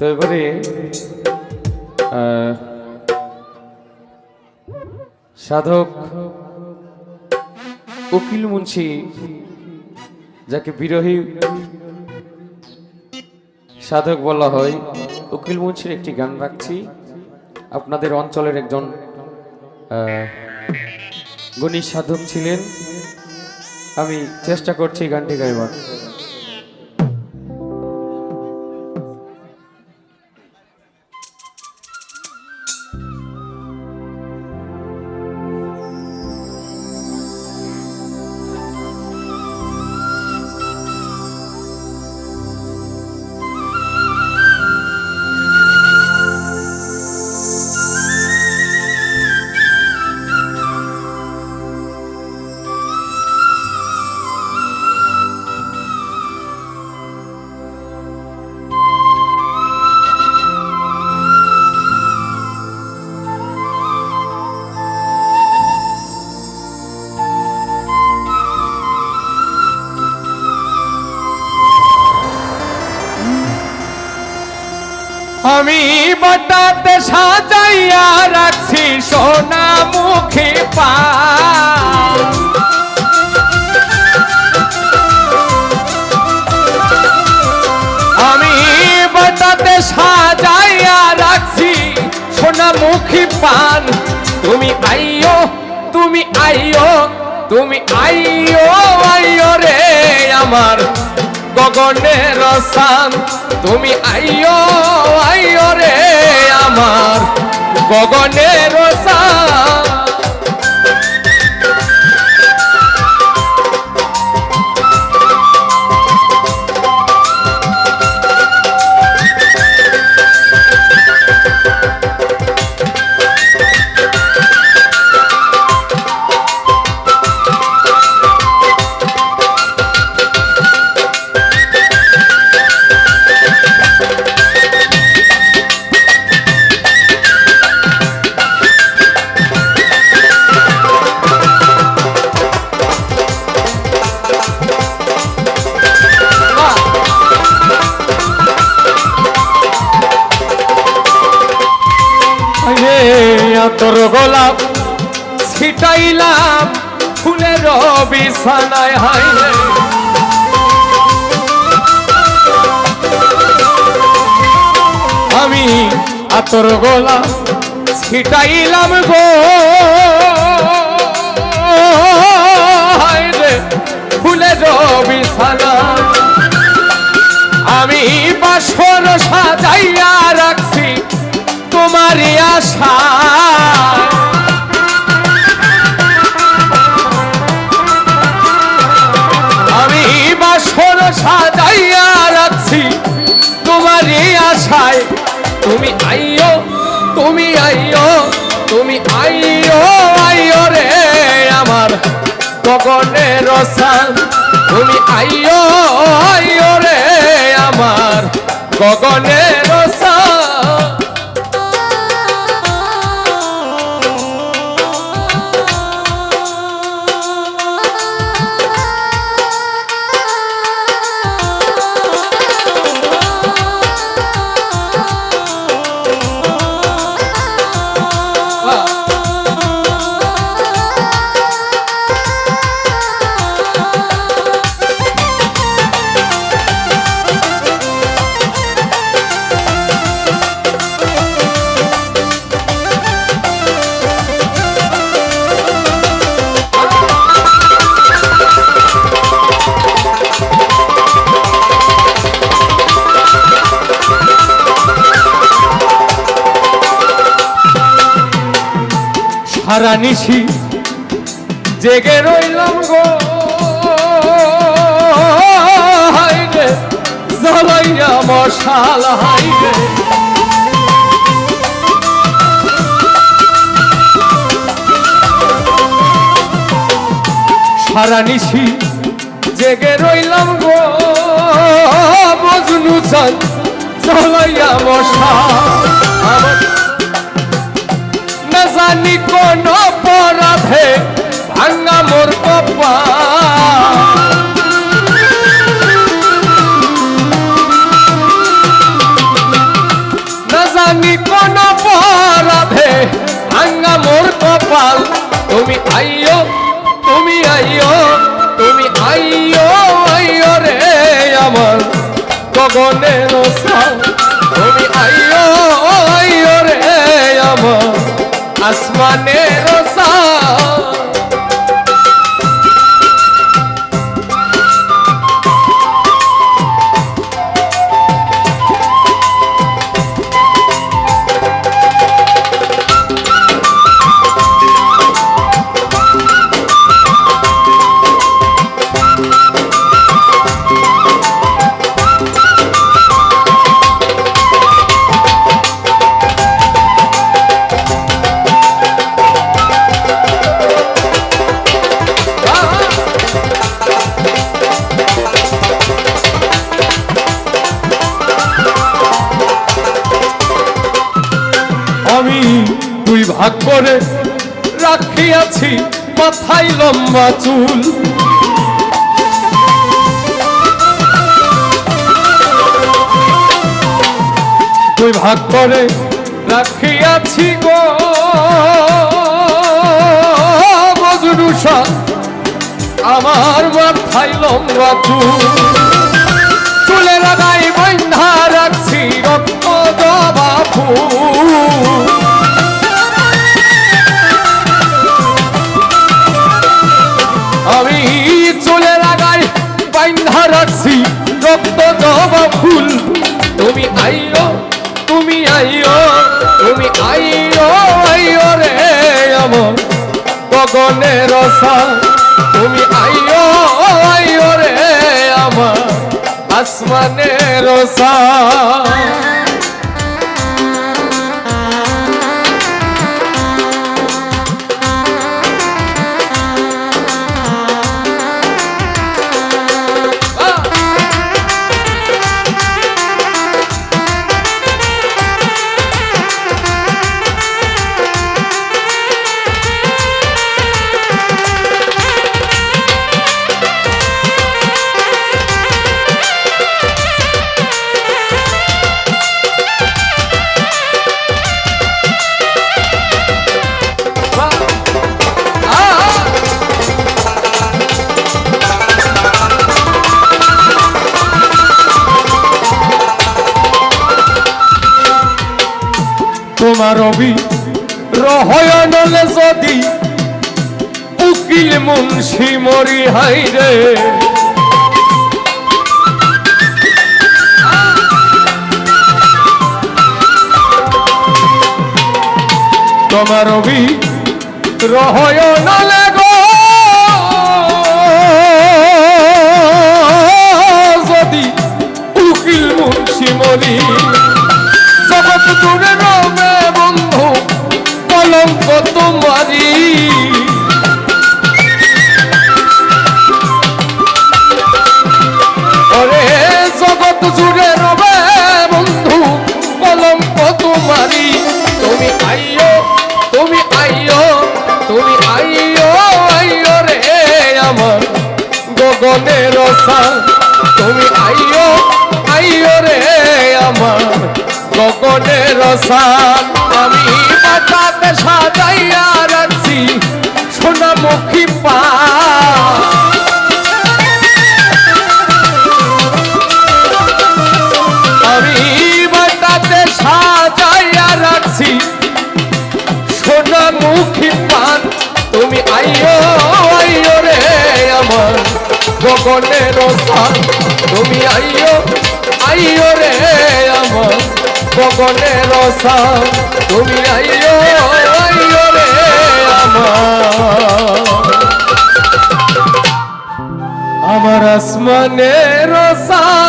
তো এবারে সাধক উকিল মুন্সি যাকে বিরোহী সাধক বলা হয় উকিল মুন্সির একটি গান রাখছি। আপনাদের অঞ্চলের একজন আহ, গুণী সাধক ছিলেন। আমি চেষ্টা করছি গানটি গাইবার। আমি বাটাতে সাজাইয়া রাখছি সোনা মুখে পা। আমি বাটাতে সাজাইয়া রাখছি সোনা মুখী পান তুমি আইও তুমি আইও তুমি আইও আইও রে আমার। গগনের সান তুমি আইও আইও বিছানায় হাই রে। আমি আতর গোলাপ ছিটাইলাম গো। রে ফুলের বিছানায় আমি বাসর সাজাইয়া রাখছি তোমারই আশা। তোমারই আশায়। তুমি আইও তুমি আইও তুমি আইও আইও রে আমার গগনের সান তুমি আইও আইও রে আমার গগনের সান সারা নিশি, জেগে রইলাম গো। হাইরে মশাল, হাইরে। সারা নিশি, জেগে রইলাম গো। মজনু চান জ্বালাইয়া মশাল। তুমি আইও তুমি আইও তুমি আইও আইও রে আমার গগনের তুমি আইও আইও রে আমার আসমানের রসা করে রাখিয়াছি মাথায় লম্বা চুল। তুই ভাগ করে রাখিয়াছি গো। বজরুষা আমার মাথায় লম্বা চুল। চুলে লাগাই বন্ধা রাখছি রক্ত জবা ফুল। গগনের রসা তুমি আইও আইও রে আমার আসমানের রসা তোমার অবি রহয়নলে যদি উকিল মুন্সি মরি, হাই রে। তোমার অবি রহয়নলে যদি উকিল মুন্সি মরি, জগৎ দূরে রবে বন্ধু, কলঙ্ক তোমারি ওরে জগৎ জুড়ে রবে বন্ধু, কলঙ্ক তোমারি তুমি আইও তুমি আইও তুমি আইও আইও রে আমার গগনের তুমি আইও আইও রে আমার গগনের সাল আমি বাটাতে সাজাইয়া রাখছি সোনামুখী পা। আমি বাটাতে সাজাইয়া রাখছি সোনামুখী পান তুমি আইও আইও রে আমার গগনের সাল তুমি আইও আইও রে আমার গগনের রসা তুমি আইও আইও রে আমার। আমার আসমানের সাল